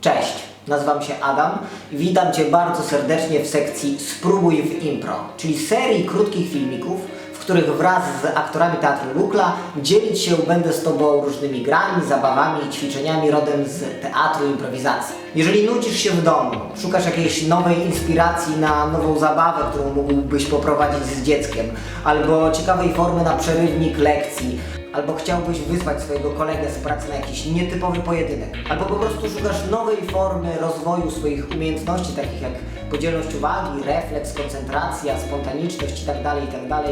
Cześć, nazywam się Adam i witam Cię bardzo serdecznie w sekcji Spróbuj w Impro, czyli serii krótkich filmików, w których wraz z aktorami Teatru Lukla dzielić się będę z Tobą różnymi grami, zabawami i ćwiczeniami rodem z teatru improwizacji. Jeżeli nudzisz się w domu, szukasz jakiejś nowej inspiracji na nową zabawę, którą mógłbyś poprowadzić z dzieckiem, albo ciekawej formy na przerywnik lekcji, Albo chciałbyś wyzwać swojego kolegę z pracy na jakiś nietypowy pojedynek. Albo po prostu szukasz nowej formy rozwoju swoich umiejętności, takich jak podzielność uwagi, refleks, koncentracja, spontaniczność itd., itd.,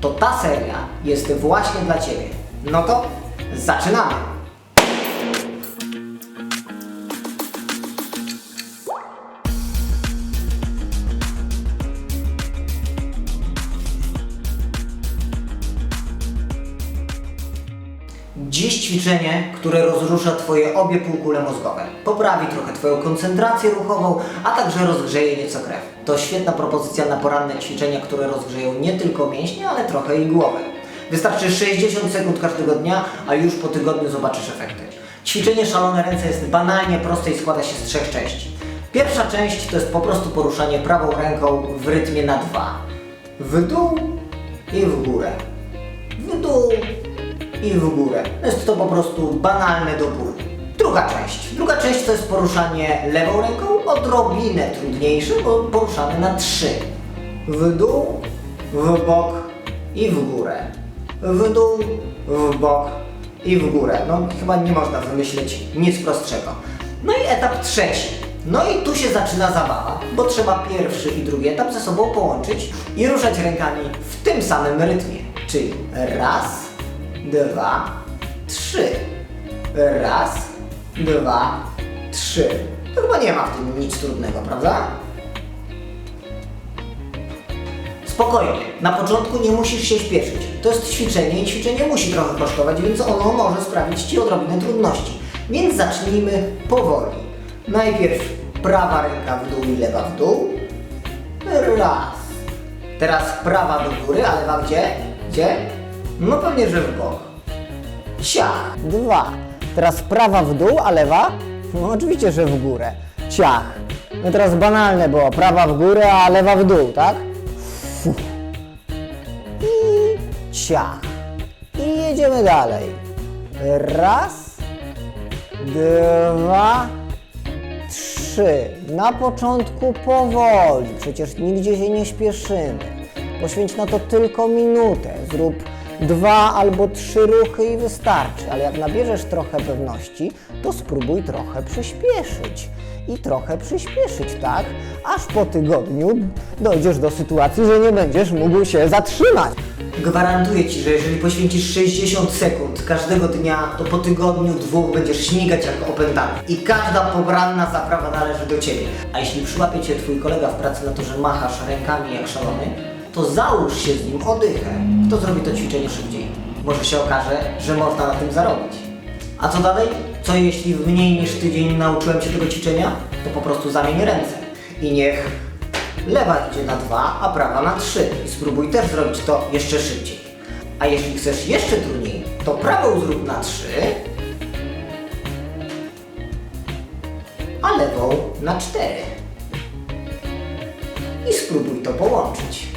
to ta seria jest właśnie dla Ciebie. No to zaczynamy! Dziś ćwiczenie, które rozrusza Twoje obie półkule mózgowe. Poprawi trochę Twoją koncentrację ruchową, a także rozgrzeje nieco krew. To świetna propozycja na poranne ćwiczenia, które rozgrzeją nie tylko mięśnie, ale trochę i głowę. Wystarczy 60 sekund każdego dnia, a już po tygodniu zobaczysz efekty. Ćwiczenie szalone ręce jest banalnie proste i składa się z trzech części. Pierwsza część to jest po prostu poruszanie prawą ręką w rytmie na dwa. W dół i w górę. W dół i w górę. Jest to po prostu banalne do bólu. Druga część. Druga część to jest poruszanie lewą ręką, odrobinę trudniejsze, bo poruszane na trzy. W dół, w bok i w górę. W dół, w bok i w górę. No chyba nie można wymyślić nic prostszego. No i etap trzeci. No i tu się zaczyna zabawa, bo trzeba pierwszy i drugi etap ze sobą połączyć i ruszać rękami w tym samym rytmie. Czyli raz, dwa, trzy. Raz, dwa, trzy. To chyba nie ma w tym nic trudnego, prawda? Spokojnie, na początku nie musisz się śpieszyć. To jest ćwiczenie i ćwiczenie musi trochę kosztować, więc ono może sprawić Ci odrobinę trudności. Więc zacznijmy powoli. Najpierw prawa ręka w dół i lewa w dół. Raz. Teraz prawa do góry, a lewa gdzie? Gdzie? No pewnie, że w bok. Ciach. Dwa. Teraz prawa w dół, a lewa? No oczywiście, że w górę. Ciach. No teraz banalne było. Prawa w górę, a lewa w dół, tak? Fu. I ciach. I jedziemy dalej. Raz, dwa, trzy. Na początku powoli, przecież nigdzie się nie śpieszymy. Poświęć na to tylko minutę. Zrób dwa albo trzy ruchy i wystarczy. Ale jak nabierzesz trochę pewności, to spróbuj trochę przyspieszyć. I trochę przyspieszyć, tak? Aż po tygodniu dojdziesz do sytuacji, że nie będziesz mógł się zatrzymać. Gwarantuję Ci, że jeżeli poświęcisz 60 sekund każdego dnia, to po tygodniu, dwóch będziesz śmigać jak opętany. I każda pobranna zaprawa należy do Ciebie. A jeśli przyłapie Cię Twój kolega w pracy na to, że machasz rękami jak szalony, to załóż się z nim odychę. Kto zrobi to ćwiczenie szybciej? Może się okaże, że można na tym zarobić. A co dalej? Co jeśli w mniej niż tydzień nauczyłem Cię tego ćwiczenia? To po prostu zamień ręce. I niech lewa idzie na dwa, a prawa na trzy. I spróbuj też zrobić to jeszcze szybciej. A jeśli chcesz jeszcze trudniej, to prawą zrób na trzy, a lewą na cztery. I spróbuj to połączyć.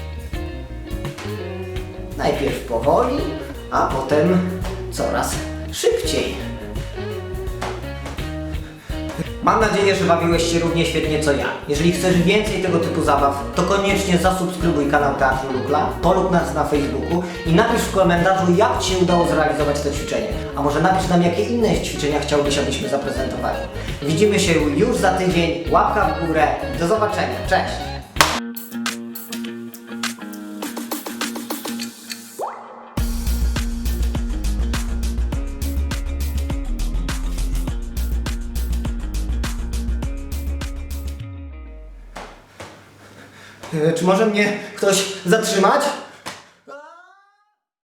Najpierw powoli, a potem coraz szybciej. Mam nadzieję, że bawiłeś się równie świetnie co ja. Jeżeli chcesz więcej tego typu zabaw, to koniecznie zasubskrybuj kanał Teatru Lukla, polub nas na Facebooku i napisz w komentarzu, jak Ci się udało zrealizować to ćwiczenie. A może napisz nam, jakie inne ćwiczenia chciałbyś, abyśmy zaprezentowali. Widzimy się już za tydzień. Łapka w górę. Do zobaczenia. Cześć! Czy może mnie ktoś zatrzymać?